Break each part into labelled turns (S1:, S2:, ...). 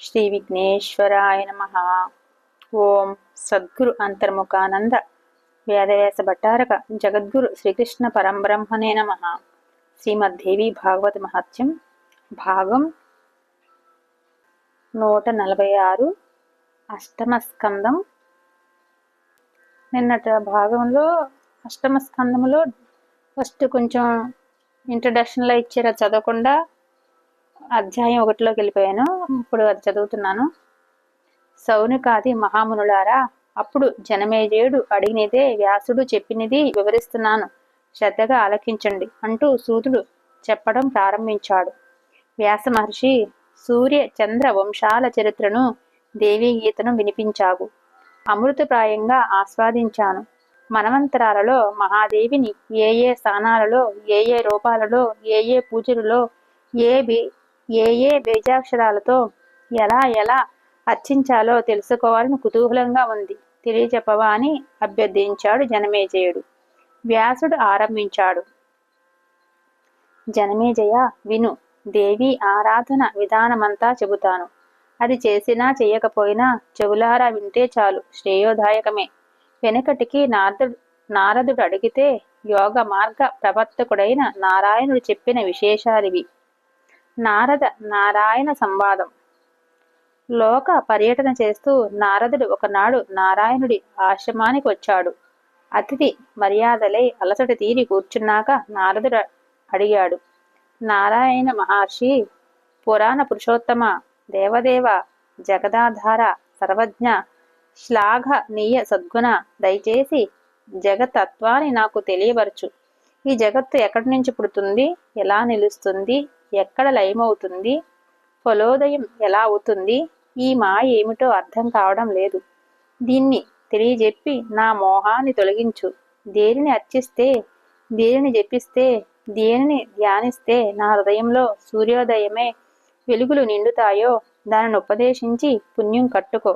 S1: శ్రీ విఘ్నేశ్వరాయ నమ. ఓం సద్గురు అంతర్ముఖానంద వేదవ్యాస భట్టారక జగద్గురు శ్రీకృష్ణ పరంబ్రహ్మనే నమ. శ్రీమద్దేవి భాగవత మహత్యం భాగం నూట నలభై ఆరు అష్టమ స్కందం. నిన్నటి భాగంలో అష్టమ స్కందంలో ఫస్ట్ కొంచెం ఇంట్రడక్షన్లో ఇచ్చారు చదవకుండా? అధ్యాయం ఒకటిలోకి వెళ్ళిపోయాను. ఇప్పుడు అది చదువుతున్నాను. సౌనికాది మహామునులారా అప్పుడు జనమేజయుడు అడిగినదే వ్యాసుడు చెప్పినది వివరిస్తున్నాను. శ్రద్ధగా ఆలకించండి అంటూ సూతుడు చెప్పడం ప్రారంభించాడు. వ్యాస మహర్షి సూర్య చంద్ర వంశాల చరిత్రను దేవీ గీతను వినిపించావు. అమృతప్రాయంగా ఆస్వాదించాను. మనవంతరాలలో మహాదేవిని ఏ ఏ స్థానాలలో ఏ ఏ రూపాలలో ఏ ఏ పూజలలో ఏ ఏ ఏ బీజాక్షరాలతో ఎలా ఎలా అర్చించాలో తెలుసుకోవాలని కుతూహలంగా ఉంది. తెలియచెప్పవా అని అభ్యర్థించాడు జనమేజయుడు. వ్యాసుడు ఆరంభించాడు. జనమేజయ విను. దేవి ఆరాధన విధానమంతా చెబుతాను. అది చేసినా చేయకపోయినా చెవులారా వింటే చాలు. శ్రేయోదాయకమే. వెనకటికి నారదుడు నారదుడు అడిగితే యోగ మార్గ ప్రవర్తకుడైన నారాయణుడు చెప్పిన విశేషాలివి. నారద నారాయణ సంవాదం. లోక పర్యటన చేస్తూ నారదుడు ఒకనాడు నారాయణుడి ఆశ్రమానికి వచ్చాడు. అతిథి మర్యాదలై అలసట తీరి కూర్చున్నాక నారదుడు అడిగాడు నారాయణ మహర్షి పురాణ పురుషోత్తమ దేవదేవ జగదాధార సర్వజ్ఞ శ్లాఘనీయ సద్గుణ దయచేసి జగతత్వాన్ని నాకు తెలియవరచు ఈ జగత్తు ఎక్కడి నుంచి పుడుతుంది? ఎలా నిలుస్తుంది? ఎక్కడ లయమవుతుంది? ఫలోదయం ఎలా అవుతుంది? ఈ మాయ ఏమిటో అర్థం కావడం లేదు. దీన్ని తెలియజెప్పి నా మోహాన్ని తొలగించు. దేనిని అర్చిస్తే దేనిని జపిస్తే దేనిని ధ్యానిస్తే నా హృదయంలో సూర్యోదయమే వెలుగులు నిండుతాయో దానిని ఉపదేశించి పుణ్యం కట్టుకో.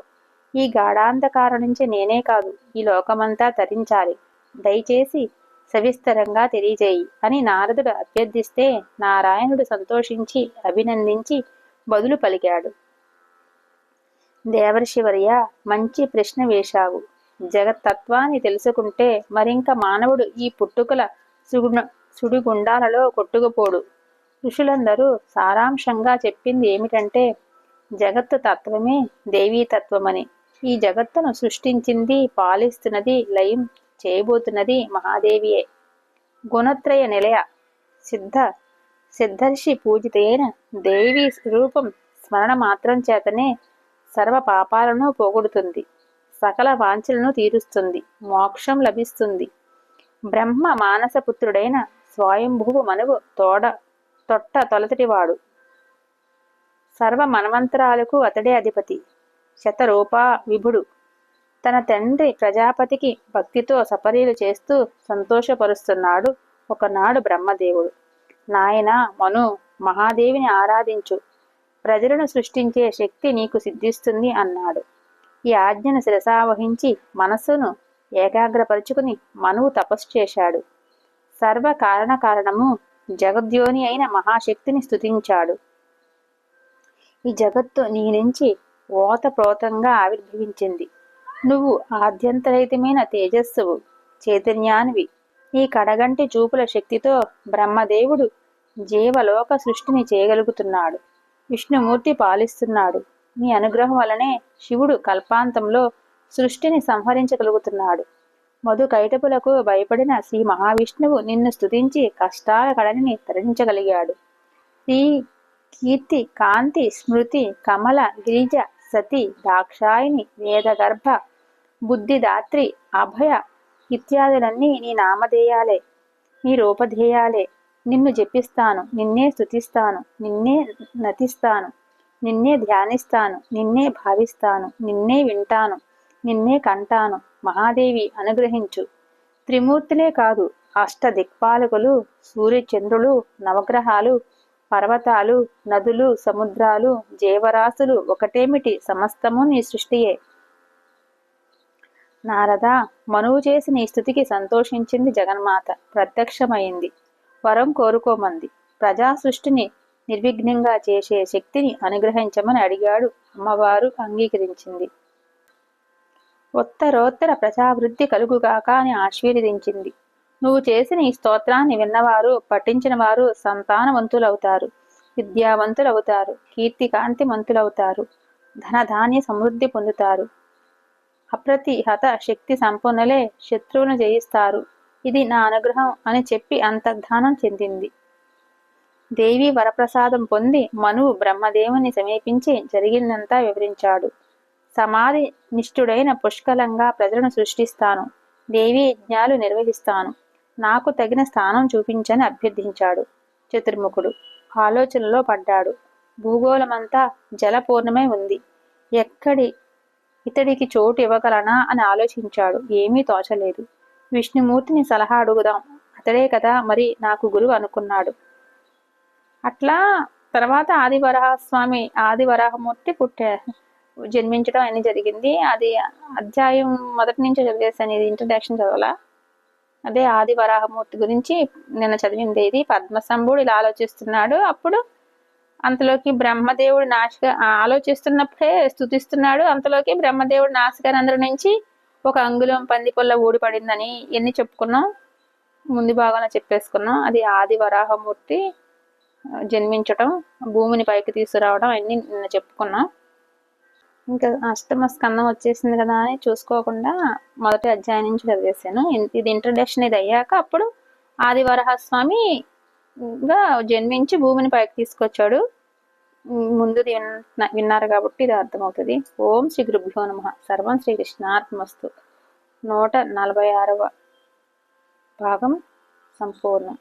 S1: ఈ గాఢాంధకారం నుంచి నేనే కాదు ఈ లోకమంతా తరించాలి. దయచేసి సవిస్తరంగా తెలియజేయి. అని నారదుడు అభ్యర్థిస్తే నారాయణుడు సంతోషించి అభినందించి బదులు పలికాడు. దేవర్షివర్య మంచి ప్రశ్న వేశావు. జగత్తత్వాన్ని తెలుసుకుంటే మరింక మానవుడు ఈ పుట్టుకల సుగుణ సుడిగుండాలలో కొట్టుకుపోడు. ఋషులందరూ సారాంశంగా చెప్పింది ఏమిటంటే జగత్తు తత్వమే దేవీతత్వమని. ఈ జగత్తును సృష్టించింది పాలిస్తున్నది లయం చేయబోతున్నది మహాదేవియే. గుణత్రయ నిలయ సిద్ధ సిద్ధర్షి పూజితైన దేవి రూపం స్మరణ మాత్రం చేతనే సర్వ పాపాలను పోగొడుతుంది. సకల వాంఛలను తీరుస్తుంది. మోక్షం లభిస్తుంది. బ్రహ్మ మానసపుత్రుడైన స్వయంభువు మనువు తోడ తొట్ట తొలతటివాడు. సర్వ మనమంతరాలకు అతడే అధిపతి. శతరూపా విభుడు. తన తండ్రి ప్రజాపతికి భక్తితో సపరీలు చేస్తూ సంతోషపరుస్తున్నాడు ఒకనాడు బ్రహ్మదేవుడు. నాయన మను మహాదేవిని ఆరాధించు. ప్రజలను సృష్టించే శక్తి నీకు సిద్ధిస్తుంది అన్నాడు. ఈ ఆజ్ఞను శిరసావహించి మనస్సును ఏకాగ్రపరుచుకుని మనువు తపస్సు చేశాడు. సర్వ కారణ కారణము జగద్యోని అయిన మహాశక్తిని స్థుతించాడు ఈ జగత్తు నీ నుంచి ఓతప్రోతంగా ఆవిర్భవించింది. నువ్వు ఆద్యంతరహితమైన తేజస్సువు చైతన్యానివి. ఈ కడగంటి చూపుల శక్తితో బ్రహ్మదేవుడు జీవలోక సృష్టిని చేయగలుగుతున్నాడు. విష్ణుమూర్తి పాలిస్తున్నాడు. నీ అనుగ్రహం వలనే శివుడు కల్పాంతంలో సృష్టిని సంహరించగలుగుతున్నాడు. మధు కైటపులకు భయపడిన శ్రీ మహావిష్ణువు నిన్ను స్తుతించి కష్టాల కడని తరించగలిగాడు. శ్రీ కీర్తి కాంతి స్మృతి కమల గిరిజ సతి దాక్షాయిని వేదగర్భ బుద్ధిదాత్రి అభయ ఇత్యాదులన్నీ నీ నామధేయాలే. నీ రూపధేయాలే. నిన్ను జపిస్తాను నిన్నే స్థుతిస్తాను నిన్నే నతిస్తాను నిన్నే ధ్యానిస్తాను నిన్నే భావిస్తాను నిన్నే వింటాను నిన్నే కంటాను. మహాదేవి అనుగ్రహించు. త్రిమూర్తులే కాదు అష్ట దిక్పాలకులు సూర్యచంద్రులు నవగ్రహాలు పర్వతాలు నదులు సముద్రాలు జీవరాశులు ఒకటేమిటి? సమస్తము నీ సృష్టియే. నారద మనువు చేసిన ఈ స్థుతికి సంతోషించింది జగన్మాత. ప్రత్యక్షమైంది. వరం కోరుకోమంది. ప్రజా సృష్టిని నిర్విఘ్నంగా చేసే శక్తిని అనుగ్రహించమని అడిగాడు అమ్మవారు అంగీకరించింది. ఉత్తరోత్తర ప్రజావృద్ధి కలుగుగాక అని ఆశీర్వదించింది. నువ్వు చేసిన ఈ స్తోత్రాన్ని విన్నవారు పఠించిన వారు సంతానవంతులవుతారు. విద్యావంతులవుతారు. కీర్తికాంతిమంతులవుతారు. ధనధాన్య సమృద్ధి పొందుతారు. అప్రతిహత శక్తి సంపన్నులే శత్రువును జయిస్తారు. ఇది నా అనుగ్రహం అని చెప్పి అంతర్ధానం చెందింది. దేవి వరప్రసాదం పొంది మనువు బ్రహ్మదేవుని సమీపించి జరిగిందంతా వివరించాడు. సమాధి నిష్ఠుడైన పుష్కలంగా ప్రజలను సృష్టిస్తాను. దేవి యజ్ఞాలు నిర్వహిస్తాను. నాకు తగిన స్థానం చూపించని అభ్యర్థించాడు. చతుర్ముఖుడు ఆలోచనలో పడ్డాడు. భూగోళమంతా జలపూర్ణమై ఉంది. ఎక్కడి ఇతడికి చోటు ఇవ్వగలనా అని ఆలోచించాడు. ఏమీ తోచలేదు. విష్ణుమూర్తిని సలహా అడుగుదాం. అతడే కదా మరి నాకు గురువు అనుకున్నాడు. అట్లా తర్వాత ఆదివరాహస్వామి ఆదివరాహమూర్తి పుట్టే జన్మించడం అని జరిగింది? అది అధ్యాయం మొదటి నుంచి చదివేసాను ఇది ఇంట్రడక్షన్ చదవాలా? అదే ఆదివరాహమూర్తి గురించి నిన్న చదివింది ఇది. పద్మసంభుడు ఇలా ఆలోచిస్తున్నాడు. అప్పుడు అంతలోకి బ్రహ్మదేవుడు నాశక ఆలోచిస్తున్నప్పుడే స్థుతిస్తున్నాడు అంతలోకి బ్రహ్మదేవుడు నాశకానందరి నుంచి ఒక అంగుళం పంది పొల్ల ఊడిపడిందని ఎన్ని చెప్పుకున్నాం? ముందు భాగంలో చెప్పేసుకున్నాం. అది ఆది వరాహమూర్తి జన్మించటం భూమిని పైకి తీసుకురావడం అన్ని నిన్న చెప్పుకున్నాం. ఇంకా అష్టమ స్కందం వచ్చేసింది కదా అని చూసుకోకుండా మొదటి అధ్యాయం నుంచి చదివేశాను. ఇది ఇంట్రడక్షన్ ఇది అయ్యాక అప్పుడు గా జన్మించి భూమిని పైకి తీసుకొచ్చాడు. ముందు విన్నారు కాబట్టి ఇది అర్థమవుతుంది. ఓం శ్రీ గురుభ్యో నమ. సర్వం శ్రీకృష్ణాత్మస్తు నూట నలభై ఆరవ భాగం సంపూర్ణం.